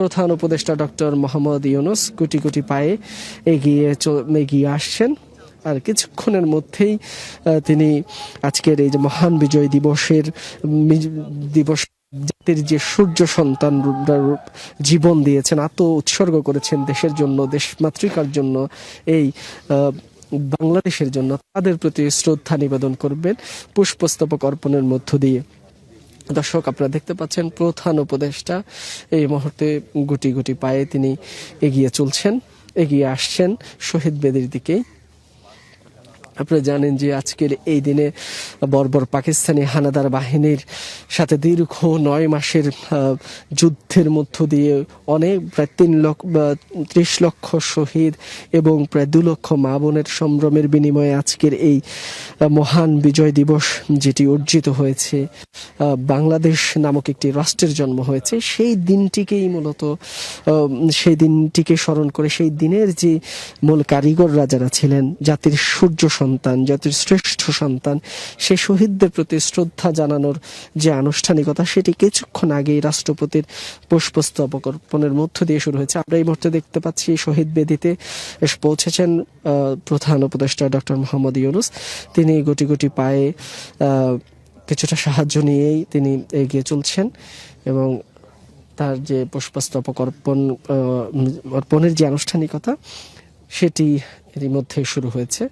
প্রধান উপদেষ্টা ডক্টর মোহাম্মদ ইউনুস কোটি কোটি পায়ে এগিয়ে এগিয়ে আসছেন। আর কিছুক্ষণের মধ্যেই তিনি আজকের এই যে মহান বিজয় দিবসের দিবস, জাতির যে সূর্য সন্তান জীবন দিয়েছেন, আত্ম উৎসর্গ করেছেন দেশের জন্য, দেশ মাতৃকার জন্য, এই বাংলাদেশের জন্য, তাদের প্রতি শ্রদ্ধা নিবেদন করবেন, পুষ্পস্তবক অর্পণের মধ্য দিয়ে। দর্শক, আপনারা দেখতে পাচ্ছেন প্রধান উপদেষ্টা। এই মুহূর্তে গুটি গুটি পায়ে তিনি এগিয়ে চলছেন, এগিয়ে আসছেন শহীদ বেদির দিকেই আপনারা জানেন যে আজকের এই দিনে বর্বর পাকিস্তানি হানাদার বাহিনীর সাথে দীর্ঘ নয় মাসের যুদ্ধের মধ্য দিয়ে অনেক, প্রায় তিন লক্ষ ত্রিশ লক্ষ শহীদ এবং প্রায় দু লক্ষ মা বোনের সম্ভ্রমের বিনিময়ে আজকের এই মহান বিজয় দিবস যেটি অর্জিত হয়েছে বাংলাদেশ নামক একটি রাষ্ট্রের জন্ম হয়েছে। সেই দিনটিকেই মূলত সেই দিনটিকে স্মরণ করে সেই দিনের যে মূল কারিগররা যারা ছিলেন, জাতির সূর্য সন্তান, জাতির শ্রেষ্ঠ সন্তান সেই শহীদদের প্রতি শ্রদ্ধা জানানোর যে আনুষ্ঠানিকতা, সেটি কিছুক্ষণ আগেই রাষ্ট্রপতির পুষ্পস্তবক অর্পণের মধ্য দিয়ে শুরু হয়েছে। আমরা এই মুহূর্তে দেখতে পাচ্ছি শহীদ বেদিতে পৌঁছেছেন প্রধান উপদেষ্টা ডক্টর মোহাম্মদ ইউনুস। তিনি গুটি গুটি পায়ে কিছুটা সাহায্য নিয়েই তিনি এগিয়ে চলছেন এবং তার যে পুষ্পস্তবক অর্পণ অর্পণের যে আনুষ্ঠানিকতা, সেটি এরই মধ্যে শুরু হয়েছে।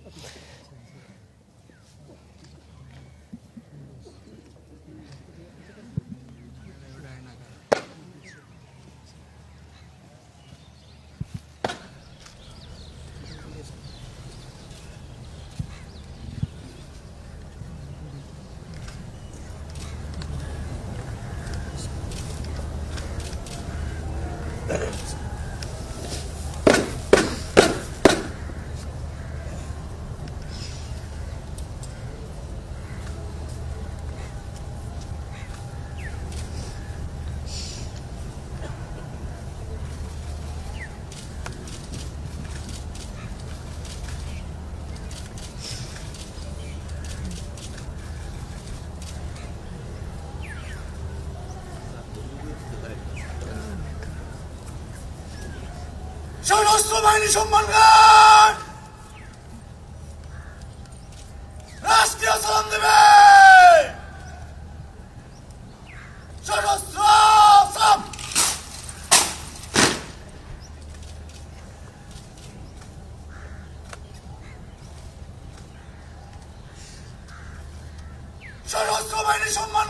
সশস্ত্র বাহিনী সম্মান গান রাষ্ট্রীয় সালাম দেবে সশস্ত্র সালাম সশস্ত্র বাহিনী সম্মান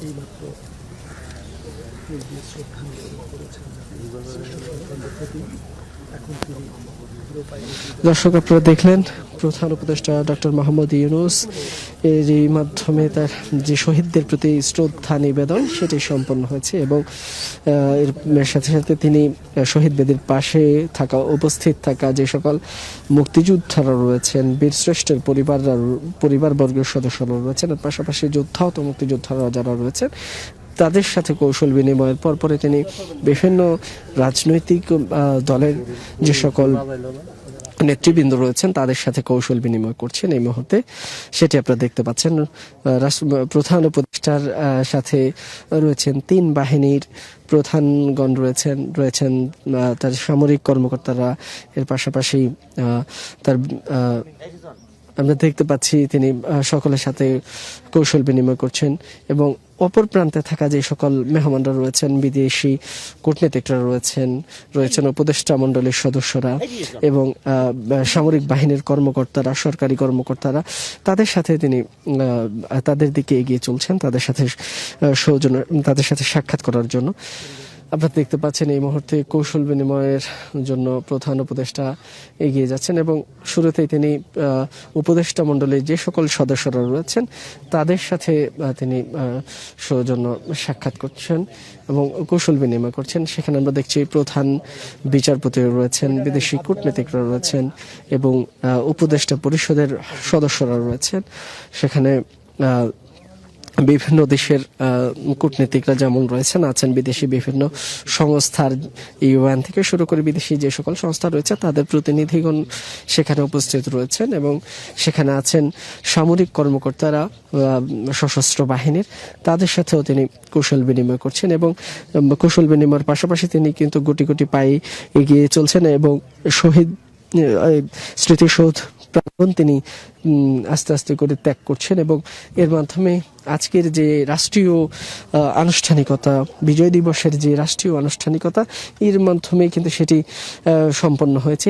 এইমাত্র শ্রদ্ধা করেছেন দর্শক, আপনারা দেখলেন প্রধান উপদেষ্টা ডক্টর মোহাম্মদ ইউনুস, এর মাধ্যমে তার যে শহীদদের প্রতি শ্রদ্ধা নিবেদন, সেটি সম্পন্ন হয়েছে এবং এর সাথে সাথে তিনি শহীদ বেদের পাশে থাকা, উপস্থিত থাকা যে সকল মুক্তিযোদ্ধারা রয়েছেন বীরশ্রেষ্ঠের পরিবাররা, পরিবারবর্গের সদস্যরা রয়েছেন পাশাপাশি যোদ্ধাহত মুক্তিযোদ্ধারা যারা রয়েছেন তাদের সাথে কৌশল বিনিময়ের পরপরে তিনি বিভিন্ন রাজনৈতিক দলের যে সকল নেতৃবৃন্দ রয়েছেন, তাদের সাথে কৌশল বিনিময় করছেন। এই মুহূর্তে সেটি আপনারা দেখতে পাচ্ছেন। প্রধান উপদেষ্টার সাথে রয়েছেন তিন বাহিনীর প্রধানগণ রয়েছেন রয়েছেন তার সামরিক কর্মকর্তারা। এর পাশাপাশি তার আমরা দেখতে পাচ্ছি তিনি সকলের সাথে কৌশল বিনিময় করছেন এবং অপর প্রান্তে থাকা যে সকল মেহমানরা রয়েছেন, বিদেশি কূটনীতিকরা রয়েছেন রয়েছেন উপদেষ্টা মণ্ডলীর সদস্যরা এবং সামরিক বাহিনীর কর্মকর্তারা, সরকারি কর্মকর্তারা, তাদের সাথে তিনি তাদের দিকে এগিয়ে চলছেন, তাদের সাথে সৌজন্য, তাদের সাথে সাক্ষাৎ করার জন্য। আপনারা দেখতে পাচ্ছেন এই মুহূর্তে কৌশল বিনিময়ের জন্য প্রধান উপদেষ্টা এগিয়ে যাচ্ছেন এবং শুরুতেই তিনি উপদেষ্টা মণ্ডলীর যে সকল সদস্যরা রয়েছেন, তাদের সাথে তিনি সৌজন্য সাক্ষাৎ করছেন এবং কৌশল বিনিময় করছেন। সেখানে আমরা দেখছি প্রধান বিচারপতি রয়েছেন, বিদেশি কূটনীতিকরা রয়েছেন এবং উপদেষ্টা পরিষদের সদস্যরা রয়েছেন। সেখানে বিভিন্ন দেশের কূটনীতিকরা যেমন রয়েছেন, আছেন বিদেশি বিভিন্ন সংস্থার ইউএন থেকে শুরু করে বিদেশি যে সকল সংস্থা রয়েছে, তাদের প্রতিনিধিগণ সেখানে উপস্থিত রয়েছেন এবং সেখানে আছেন সামরিক কর্মকর্তারা সশস্ত্র বাহিনীর। তাদের সাথেও তিনি কৌশল বিনিময় করছেন এবং কৌশল বিনিময়ের পাশাপাশি তিনি কিন্তু গুটি গুটি পায়ে এগিয়ে চলছেন এবং শহীদ স্মৃতিসৌধ প্রাঙ্গণ তিনি আস্তে আস্তে করে ত্যাগ করছেন এবং এর মাধ্যমে আজকের যে রাষ্ট্রীয় আনুষ্ঠানিকতা, বিজয় দিবসের যে রাষ্ট্রীয় আনুষ্ঠানিকতা, এর মাধ্যমে কিন্তু সেটি সম্পন্ন হয়েছে।